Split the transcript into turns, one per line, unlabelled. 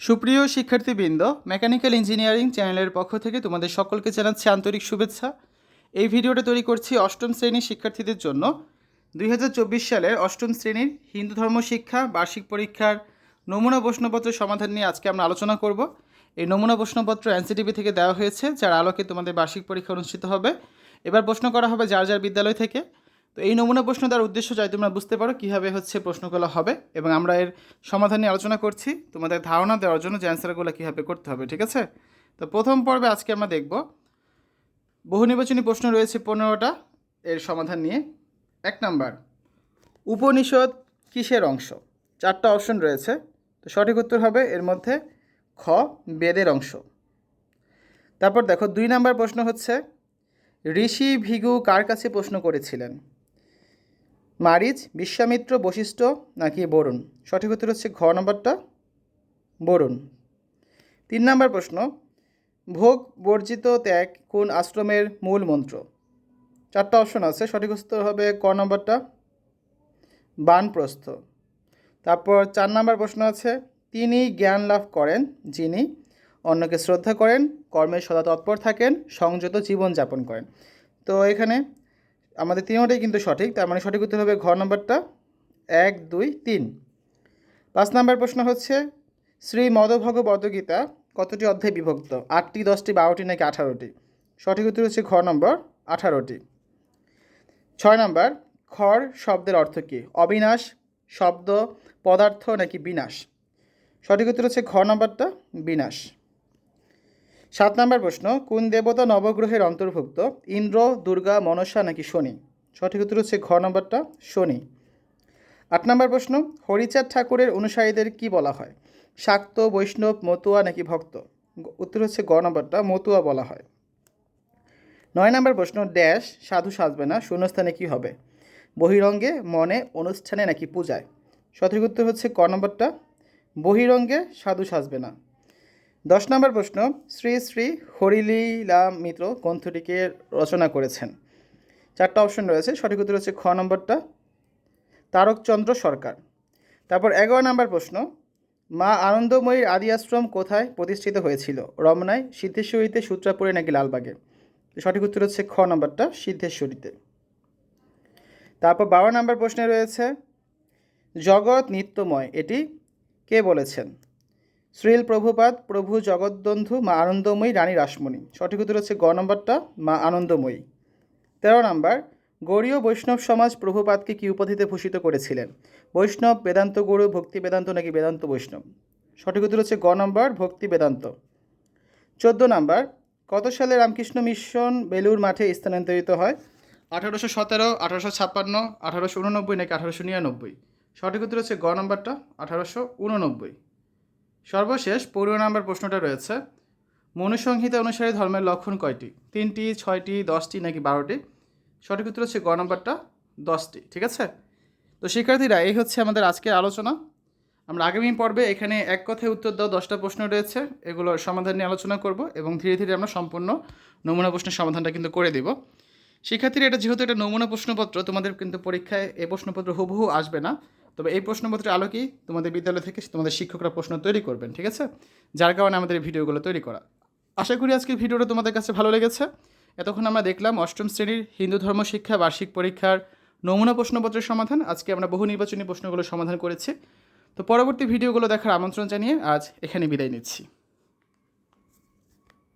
সুপ্রিয় শিক্ষার্থীবৃন্দ mechanical engineering চ্যানেলের পক্ষ থেকে তোমাদের সকলকে জানাচ্ছি আন্তরিক শুভেচ্ছা। এই ভিডিওটা তৈরি করছি অষ্টম শ্রেণির শিক্ষার্থীদের জন্য। দুই হাজার চব্বিশ সালের অষ্টম শ্রেণির হিন্দু ধর্ম শিক্ষা, বার্ষিক পরীক্ষার নমুনা প্রশ্নপত্রের সমাধান নিয়ে আজকে আমরা আলোচনা করব। এই নমুনা প্রশ্নপত্র এনসিটিভি থেকে দেওয়া হয়েছে, যার আলোকে তোমাদের বার্ষিক পরীক্ষা অনুষ্ঠিত হবে। এবার প্রশ্ন করা হবে যার যার বিদ্যালয় থেকে। তো এই নমুনা প্রশ্ন দেওয়ার উদ্দেশ্য যাই তোমরা বুঝতে পারো কীভাবে হচ্ছে প্রশ্নগুলো হবে এবং আমরা এর সমাধান নিয়ে আলোচনা করছি। তোমাদের ধারণা দেওয়ার জন্য যে অ্যান্সারগুলো কীভাবে করতে হবে, ঠিক আছে? তো প্রথম পর্বে আজকে আমরা দেখব বহু নির্বাচনী প্রশ্ন রয়েছে পনেরোটা, এর সমাধান নিয়ে। এক নাম্বার, উপনিষদ কিসের অংশ? চারটা অপশন রয়েছে। তো সঠিক উত্তর হবে এর মধ্যে খ, বেদের অংশ। তারপর দেখো দুই নাম্বার প্রশ্ন হচ্ছে, ঋষি ভিগু কার কাছে প্রশ্ন করেছিলেন? মারিচ, বিশ্বামিত্র, বশিষ্ঠ নাকি বরুণ? সঠিক উত্তর হচ্ছে ঘ নম্বরটা বরুণ। তিন নম্বর প্রশ্ন, ভোগ, বর্জিত ত্যাগ কোন আশ্রমের মূল মন্ত্র? চারটা অপশন আছে, সঠিক উত্তর হবে ক নম্বরটা বানপ্রস্থ। তারপর চার নম্বর প্রশ্ন আছে, তিনি জ্ঞান লাভ করেন, যিনি অন্যকে শ্রদ্ধা করেন, কর্মে সদা তৎপর থাকেন, সংযত জীবনযাপন করেন। তো এখানে আমাদের তিনটাই কিন্তু সঠিক, তার মানে সঠিক উত্তর হবে ঘ নম্বরটা এক, দুই, তিন। পাঁচ নম্বর প্রশ্ন হচ্ছে, শ্রী মদভগবদ গীতা কতটি অধ্যায় বিভক্ত? আটটি, দশটি, বারোটি নাকি আঠারোটি? সঠিক উত্তর হচ্ছে ঘ নম্বর আঠারোটি। ছয় নম্বর, খড় শব্দের অর্থ কী? অবিনাশ, শব্দ, পদার্থ নাকি বিনাশ? সঠিক উত্তর হচ্ছে ঘ নম্বরটা বিনাশ। সাত নম্বর প্রশ্ন, কোন দেবতা নবগ্রহের অন্তর্ভুক্ত? ইন্দ্র, দুর্গা, মনসা নাকি শনি? সঠিক উত্তর হচ্ছে ঘ নম্বরটা, শনি। আট নম্বর প্রশ্ন, হরিচাঁদ ঠাকুরের অনুসারীদের কি বলা হয়? শাক্ত, বৈষ্ণব, মতুয়া নাকি ভক্ত? উত্তর হচ্ছে গ নম্বরটা, মতুয়া বলা হয়। নয় নম্বর প্রশ্ন, ড্যাশ, সাধু সাজবে না, শূন্যস্থানে কি হবে? বহিরঙ্গে, মনে, অনুষ্ঠানে নাকি পূজায়? সঠিক উত্তর হচ্ছে ক নম্বরটা, বহিরঙ্গে, সাধু সাজবে না। দশ নম্বর প্রশ্ন, শ্রী শ্রী হরিলীলা মিত্র গ্রন্থটিকে রচনা করেছেন। চারটা অপশন রয়েছে, সঠিক উত্তর হচ্ছে খ নম্বরটা। তারকচন্দ্র সরকার। তারপর এগারো নম্বর প্রশ্ন, মা আনন্দময়ীর আদি আশ্রম কোথায় প্রতিষ্ঠিত হয়েছিল? রমনায়, সিদ্ধেশ্বরীতে, সূত্রাপুরে নাকি লালবাগে? সঠিক উত্তর হচ্ছে খ নম্বরটা, সিদ্ধেশ্বরীতে। তারপর বারো নম্বর প্রশ্নে রয়েছে, জগৎ নিত্যময়, এটি কে বলেছেন? শ্রীল প্রভুপাদ, প্রভু জগদ্বন্ধু, মা আনন্দময়ী, রানী রাসমণি। সঠিক উত্তর হচ্ছে গ নম্বরটা, মা আনন্দময়ী। তেরো নম্বর গৌরীয় বৈষ্ণব সমাজ প্রভুপাদকে কি উপাধিতে ভূষিত করেছিলেন? বৈষ্ণব, বেদান্ত গুরু, ভক্তি বেদান্ত নাকি বেদান্ত বৈষ্ণব? সঠিক উত্তর হচ্ছে গ নম্বর, ভক্তি বেদান্ত। চোদ্দ নম্বর, কত সালে রামকৃষ্ণ মিশন বেলুর মাঠে স্থানান্তরিত হয়? আঠারোশো সতেরো, আঠারোশো ছাপ্পান্ন, আঠারোশো উননব্বই নাকি আঠারোশো নিরানব্বই? সঠিক উত্তর হচ্ছে গ নম্বরটা, আঠারোশো উননব্বই। সর্বশেষ পনেরো নম্বর প্রশ্নটা রয়েছে, মনুসংহিতা অনুসারে ধর্মের লক্ষণ কয়টি? তিনটি, ছয়টি, দশটি নাকি বারোটি? সঠিক উত্তর হচ্ছে গ নম্বরটা, দশটি, ঠিক আছে? তো শিক্ষার্থীরা, এই হচ্ছে আমাদের আজকের আলোচনা। আমরা আগামী পর্বে এখানে এক কথায় উত্তর দাও দশটা প্রশ্ন রয়েছে, এগুলোর সমাধান নিয়ে আলোচনা করব এবং ধীরে ধীরে আমরা সম্পূর্ণ নমুনা প্রশ্নের সমাধানটা কিন্তু করে দিব। শিক্ষার্থীরা, এটা যেহেতু এটা নমুনা প্রশ্নপত্র, তোমাদের কিন্তু পরীক্ষায় এই প্রশ্নপত্র হুবহু আসবে না। তবে এই প্রশ্নপত্রের আলোকেই তোমাদের বিদ্যালয় থেকে তোমাদের শিক্ষকরা প্রশ্ন তৈরি করবেন, ঠিক আছে? যার কারণে আমাদের এই ভিডিওগুলো তৈরি করা। আশা করি আজকের ভিডিওটা তোমাদের কাছে ভালো লেগেছে। এতক্ষণ আমরা দেখলাম অষ্টম শ্রেণির হিন্দু ধর্ম শিক্ষা, বার্ষিক পরীক্ষার নমুনা প্রশ্নপত্রের সমাধান। আজকে আমরা বহু নির্বাচনী প্রশ্নগুলো সমাধান করেছি। তো পরবর্তী ভিডিওগুলো দেখার আমন্ত্রণ জানিয়ে আজ এখানে বিদায় নিচ্ছি।